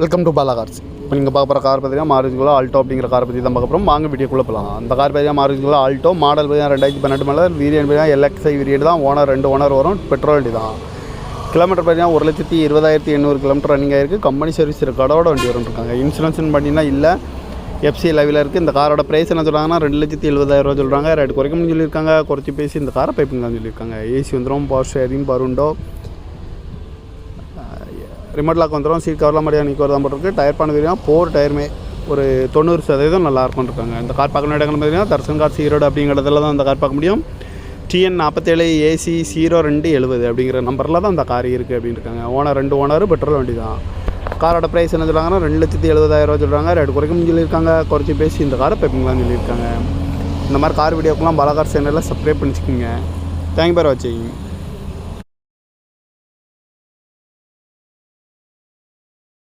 Welcome to Bala cars இப்போ நீங்கள் பார்க்க போகிற கார் பார்த்தீங்கன்னா மாருதிக்குள்ள ஆல்டோ அப்படிங்கிற கார் பற்றி தான் பார்க்க போகிறோம் வாங்க வீடியோக்குள்ளே போகலாம் அந்த கார் பார்த்தீங்கன்னா மாருதிக்குள்ள ஆல்டோ மாடல் பார்த்தீங்கன்னா ரெண்டாயிரத்தி பன்னெண்டு மேலே வீரியன் பார்த்தீங்கன்னா எல்எக்ஸ்ஐ வீரியன் தான். ஓனர் ரெண்டு ஓனர் வரும். பெட்ரோல் வண்டி தான். கிலோமீட்டர் பார்த்தீங்கன்னா ஒரு லட்சத்தி இருபதாயிரத்தி எண்ணூறு கிலோமீட்டர் ரன்னிங் ஆயிருக்கு கம்பெனி சர்வீஸ் ரெக்கார்டோட வண்டி வரும் இருக்காங்க இன்சூரன்ஸ்னு பார்த்தீங்கன்னா இல்லை. எஃப்சி லெவலில் இருக்குது இந்த காரோட ப்ரைஸ் என்ன சொல்கிறாங்கன்னா ரெண்டு லட்சத்தி எழுபதாயிரம் சொல்கிறாங்க ரேட் குறைக்கணும்னு சொல்லியிருக்காங்க. குறைச்சி பேசி இந்த காரை பைப்பிங் சொல்லியிருக்காங்க. ஏசி வந்துடும் பவர் ஷேரிங் பருண்டோ ரிமோட் லாக் வந்துடும் சீட் கவர்லாம் மாதிரியான நிற்க வரதான் போட்டிருக்கு டயர் பண்ண தெரியும் போர் டயருமே ஒரு தொண்ணூறு சதவீதம் நல்லா இருக்கும்னு இருக்காங்க. இந்த கார் பார்க்கணும் இடங்கள் பார்த்தீங்கன்னா தர்சன் கார் சீரோடு அப்படிங்கிறதுல தான் இந்த கார் பார்க்க முடியும். டிஎன் நாற்பத்தேழு ஏசி ஜீரோ ரெண்டு எழுபது அப்படிங்கிற நம்பரில் தான் இந்த கார் இருக்குது அப்படின்னு இருக்காங்க. ஓனர் ரெண்டு ஓனர் பெட்ரோல் வண்டி தான் காரோட ப்ரைஸ் என்ன சொல்கிறாங்கன்னா ரெண்டு லட்சத்தி எழுபதாயிரம் சொல்கிறாங்க ரெண்டு குறைக்கும் சொல்லியிருக்காங்க. குறைச்சி பேசி இந்த காரை பைப்பிங்களான்னு சொல்லியிருக்காங்க. இந்த மாதிரி கார் வீடியோக்கெல்லாம் பலகார் சேனலில் சப்ஸ்கிரைப் பண்ணிச்சுக்கோங்க. தேங்க் பேர் வாட்சிங்